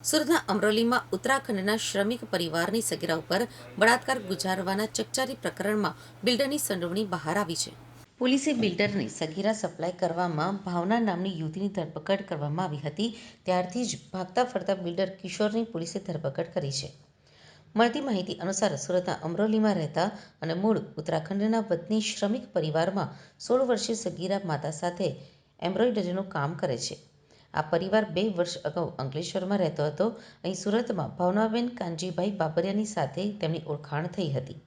સુરતના અમરોલીમાં ઉત્તરાખંડના શ્રમિક પરિવારની સગીરા ઉપર બળાત્કાર ગુજારવાના ચકચારી પ્રકરણમાં બિલ્ડરની સંડોવણી બહાર આવી છે. પોલીસે બિલ્ડરને સગીરા સપ્લાય કરવામાં ભાવના નામની યુવતીની ધરપકડ કરવામાં આવી હતી, ત્યારથી જ ભાગતા ફરતા બિલ્ડર કિશોરની પોલીસે ધરપકડ કરી છે. મળતી માહિતી અનુસાર સુરતના અમરોલીમાં રહેતા અને મૂળ ઉત્તરાખંડના વતની શ્રમિક પરિવારમાં સોળ વર્ષીય સગીરા માતા સાથે એમ્બ્રોઇડરીનું કામ કરે છે. આ પરિવાર બે વર્ષ અગાઉ અંકલેશ્વરમાં રહેતો હતો. અહીં સુરતમાં ભાવનાબેન કાનજીભાઈ બાબરિયાની સાથે તેમની ઓળખાણ થઈ હતી.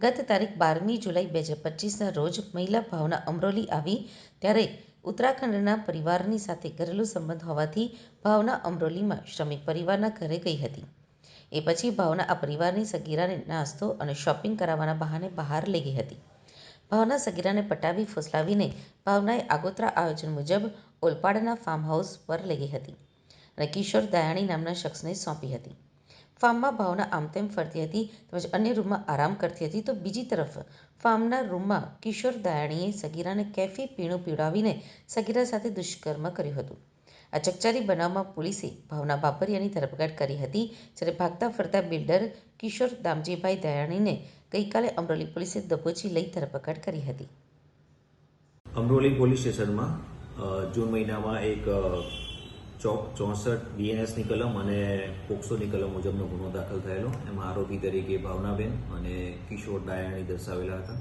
ગત તારીખ બારમી જુલાઈ બે હજાર પચીસના રોજ મહિલા ભાવના અમરોલી આવી. ત્યારે ઉત્તરાખંડના પરિવારની સાથે ઘરેલું સંબંધ હોવાથી ભાવના અમરોલીમાં શ્રમિક પરિવારના ઘરે ગઈ હતી. એ પછી ભાવના આ પરિવારની સગીરાને નાસ્તો અને શોપિંગ કરાવવાના બહાને બહાર લઈ ગઈ હતી. ભાવના સગીરાને પટાવી ફુસલાવીને ભાવનાએ આગોતરા આયોજન મુજબ ઓલપાડના ફાર્મ પર લઈ હતી અને કિશોર દયાણી નામના શખ્સને સોંપી હતી. ફાર્મમાં ભાવના આમતેમ ફરતી હતી, તેમજ અન્ય રૂમમાં આરામ કરતી હતી, તો બીજી તરફ ફાર્મના રૂમમાં કિશોર દયાણીએ સગીરાને કેફી પીણું પીવડાવીને સગીરા સાથે દુષ્કર્મ કર્યું હતું. આ ચકચારી બનાવમાં પોલીસે ભાવના બાબરિયાની ધરપકડ કરી હતી, જ્યારે ભાગતા ફરતા બિલ્ડર કિશોર દામજીભાઈ દયાણીને ગઈકાલે અમરોલી પોલીસે દબોચી લઈ ધરપકડ કરી હતી. અમરોલી પોલીસ સ્ટેશનમાં જૂન મહિનામાં એક ચોક, ચોસઠ બીએનએસની કલમ અને પોક્સોની કલમ મુજબનો ગુનો દાખલ થયેલો. એમાં આરોપી તરીકે ભાવનાબેન અને કિશોર ડાયાણી દર્શાવેલા હતા.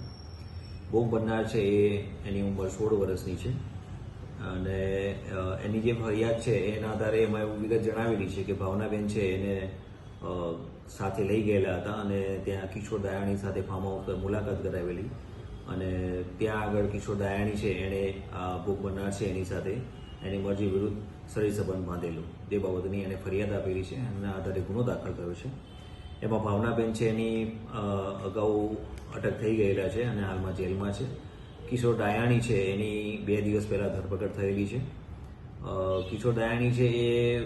બોમ્બ બનનાર છે એ એની ઉંમર સોળ વર્ષની છે. અને એની જે ફરિયાદ છે એના આધારે એમાં એવું વિગત જણાવેલી છે કે ભાવનાબેન છે એને સાથે લઈ ગયેલા હતા અને ત્યાં કિશોર દાયાણી સાથે ફાર્મ હાઉસ પર મુલાકાત કરાવેલી. અને ત્યાં આગળ કિશોર દયાણી છે, એણે આ ભોગ બનનાર છે એની સાથે. એની મરજી વિરુદ્ધ શરીર સંબંધ બાંધેલું. જે બાબતની એણે ફરિયાદ આપેલી છે, એના આધારે ગુનો દાખલ થયો છે. એમાં ભાવનાબેન છે એની અગાઉ અટક થઈ ગયેલા છે અને હાલમાં જેલમાં છે. કિશોર ડાયાણી છે, એની બે દિવસ પહેલાં ધરપકડ થયેલી છે. કિશોર દયાણી છે એ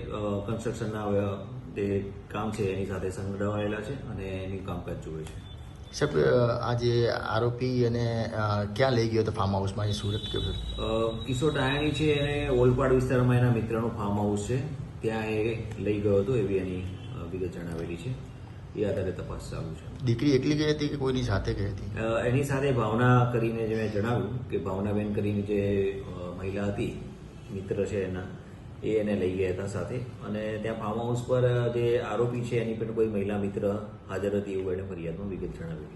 કન્સ્ટ્રક્શનના જે કામ છે એની સાથે સંકળાયેલા છે અને એની કામકાજ જુએ છે. સાહેબ આ જે આરોપી અને ક્યાં લઈ ગયો હતો ફાર્મ હાઉસમાં અહીં સુરત કે કિશોર ડાયાણી છે એને ઓલપાડ વિસ્તારમાં એના મિત્રનું ફાર્મ હાઉસ છે. ત્યાં એ લઈ ગયો હતો એવી એની વિગત જણાવેલી છે. એ આધારે તપાસ ચાલુ છે. દીકરી એકલી ગઈ હતી કે કોઈની સાથે ગઈ હતી? એની સાથે ભાવના કરીને જે મેં જણાવ્યું કે ભાવનાબેન કરીને જે મહિલા હતી મિત્ર છે એના એ એને લઈ ગયા હતા સાથે. અને ત્યાં ફાર્મ હાઉસ પર જે આરોપી છે, એની પણ કોઈ મહિલા મિત્ર હાજર હતી એવું એને ફરિયાદમાં વિગત જણાવેલી છે.